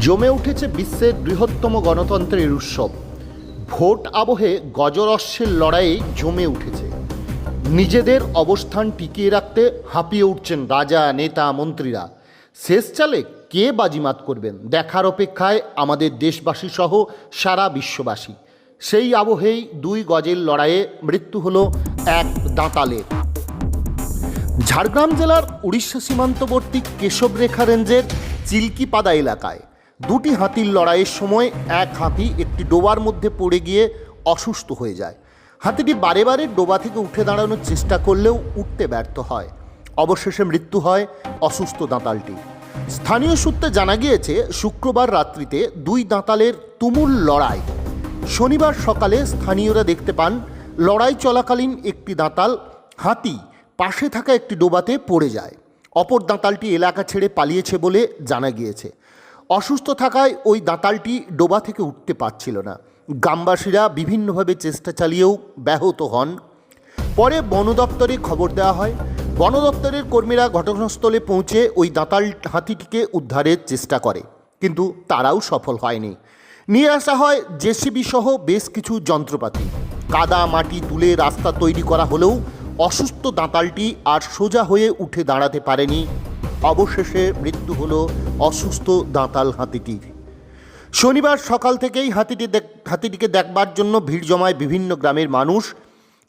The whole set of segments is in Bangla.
জমে উঠেছে বিশ্বের বৃহত্তম গণতন্ত্রের উৎসব। ভোট আবহে গজরস্যের লড়াইয়ে জমে উঠেছে। নিজেদের অবস্থান টিকিয়ে রাখতে হাঁপিয়ে উঠছেন রাজা, নেতা, মন্ত্রীরা। শেষ চালে কে বাজিমাত করবেন? দেখার অপেক্ষায় আমাদের দেশবাসী সহ সারা বিশ্ববাসী। সেই আবহেই দুই গজের লড়াইয়ে মৃত্যু হল এক দাঁতালের ঝাড়গ্রাম জেলার উড়িষ্যা সীমান্তবর্তী কেশবরেখা রেঞ্জের চিল্কিপাদা এলাকায়। দুটি হাতির লড়াইয়ের সময় এক হাতি একটি ডোবার মধ্যে পড়ে গিয়ে অসুস্থ হয়ে যায়। হাতিটি বারে বারে ডোবা থেকে উঠে দাঁড়ানোর চেষ্টা করলেও উঠতে ব্যর্থ হয়। অবশেষে মৃত্যু হয় অসুস্থ দাঁতালটি। স্থানীয় সূত্রে জানা গিয়েছে, শুক্রবার রাত্রিতে দুই দাঁতালের তুমুল লড়াই। শনিবার সকালে স্থানীয়রা দেখতে পান, লড়াই চলাকালীন একটি দাঁতাল হাতি পাশে থাকা একটি ডোবাতে পড়ে যায়। অপর দাঁতালটি এলাকা ছেড়ে পালিয়েছে বলে জানা গিয়েছে। অসুস্থ থাকায় ওই দাঁতালটি ডোবা থেকে উঠতে পারছিল না। গ্রামবাসীরা বিভিন্নভাবে চেষ্টা চালিয়েও ব্যাহত হন। পরে বন দপ্তরে খবর দেওয়া হয়, বন দপ্তরের কর্মীরা ঘটনাস্থলে পৌঁছে ওই দাঁতাল হাতিটিকে উদ্ধারের চেষ্টা করে, কিন্তু তারাও সফল হয়নি। নিয়ে আসা হয় জেসিবি সহ বেশ কিছু যন্ত্রপাতি। কাদা মাটি তুলে রাস্তা তৈরি করা হলেও অসুস্থ দাঁতালটি আর সোজা হয়ে উঠে দাঁড়াতে পারেনি অবশেষে মৃত্যু হলো অসুস্থ দাঁতাল হাতিটির। শনিবার সকাল থেকেই হাতিটি হাতিটিকে দেখবার জন্য ভিড় জমায় বিভিন্ন গ্রামের মানুষ।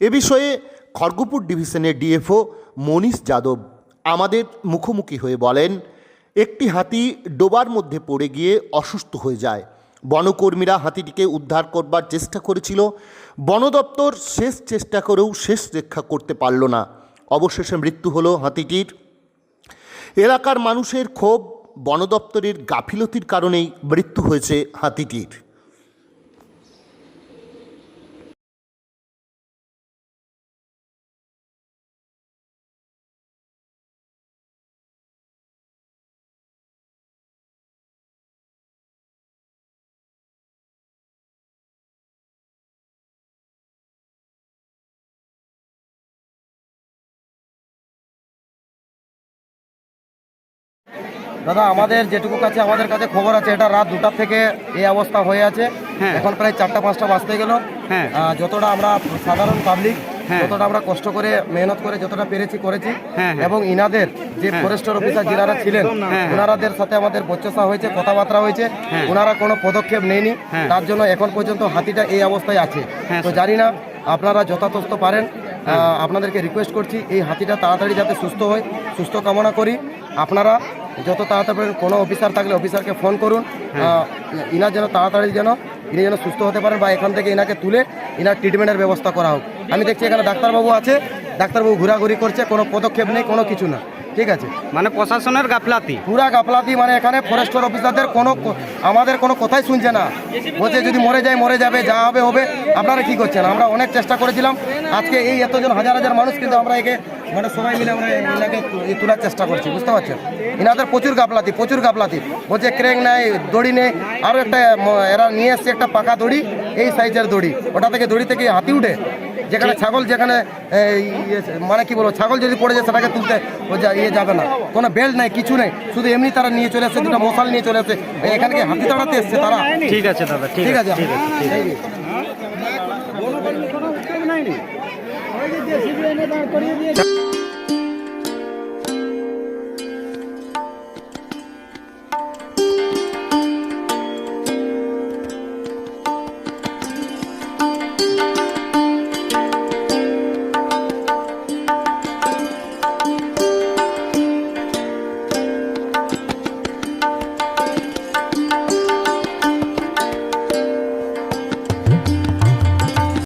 এ বিষয়ে খড়গপুর ডিভিশনের ডিএফও মনীষ যাদব আমাদের মুখোমুখি হয়ে বলেন, একটি হাতি ডোবার মধ্যে পড়ে গিয়ে অসুস্থ হয়ে যায়। বনকর্মীরা হাতিটিকে উদ্ধার করবার চেষ্টা করেছিল। বন দপ্তর শেষ চেষ্টা করেও শেষ রক্ষা করতে পারল না। অবশেষে মৃত্যু হলো হাতিটির। এলাকার মানুষের ক্ষোভ বন দপ্তরের গাফিলতির কারণেই মৃত্যু হয়েছে হাতিটির। দাদা আমাদের যেটুকু কাছে আমাদের কাছে খবর আছে এটা রাত দুটার থেকে এই অবস্থা হয়ে আছে হ্যাঁ। এখন প্রায় চারটা পাঁচটা বাজতে গেল হ্যাঁ। যতটা আমরা সাধারণ পাবলিক হ্যাঁ। যতটা আমরা কষ্ট করে মেহনত করে যতটা পেরেছি করেছি। এবং ইনাদের যে। ফরেস্টার অফিসার যারা ছিলেন। ওনারাদের সাথে আমাদের বচসা হয়েছে কথাবার্তা হয়েছে হ্যাঁ। ওনারা কোনো পদক্ষেপ নেয়নি। তার জন্য এখন পর্যন্ত হাতিটা এই অবস্থায় আছে তো জানি না আপনারা যথাযথ পারেন আপনাদেরকে রিকোয়েস্ট করছি এই হাতিটা তাড়াতাড়ি যাতে সুস্থ হয় সুস্থ কামনা করি আপনারা যত তাড়াতাড়ি পারেন কোনো অফিসার থাকলে অফিসারকে ফোন করুন। এনার ইনার যেন তাড়াতাড়ি যেন ইনি যেন সুস্থ হতে পারেন বা এখান থেকে ইনাকে তুলে ইনার ট্রিটমেন্টের ব্যবস্থা করা হোক। আমি দেখছি এখানে ডাক্তারবাবু আছে ডাক্তারবাবু ঘোরাঘুরি করছে কোনো পদক্ষেপ নেই কোনো কিছু না। ঠিক আছে? মানে প্রশাসনের গাফলাতি। পুরা গাফলাতি মানে এখানে ফরেস্টর অফিসারদের কোনো আমাদের কোনো কথাই শুনছে না। বলছে, যদি মরে যায়, মরে যাবে, যা হবে হবে। আপনারা কি করছেন? আমরা অনেক চেষ্টা করেছিলাম। আজকে এই এতজন, হাজার হাজার মানুষ কিন্তু আমরা একে মানে সবাই মিলে আমরা এনাকে তোলার চেষ্টা করছি, বুঝতে পারছেন? এনাদের প্রচুর গাফলাতি প্রচুর গাফলাতি। বলছে, ক্রেং নেই, দড়ি নেই। আরও একটা এরা নিয়ে এসছে একটা পাকা দড়ি, এই সাইজের দড়ি। ওটা থেকে দড়ি থেকে হাতি উঠে যেখানে ছাগল যেখানে ইয়ে, মানে কি বলব ছাগল যদি পড়ে যায় সেটাকে তুলতে ইয়ে যাবে না। কোনো বেল্ট নাই কিছু নেই। শুধু এমনি তারা নিয়ে চলে আসছে দুটো মশাল নিয়ে চলে আসছে এখানে কি হাতি তাড়াতে এসছে তারা? ঠিক আছে দাদা ঠিক আছে ঠিক আছে ঠিক আছে। এই যে।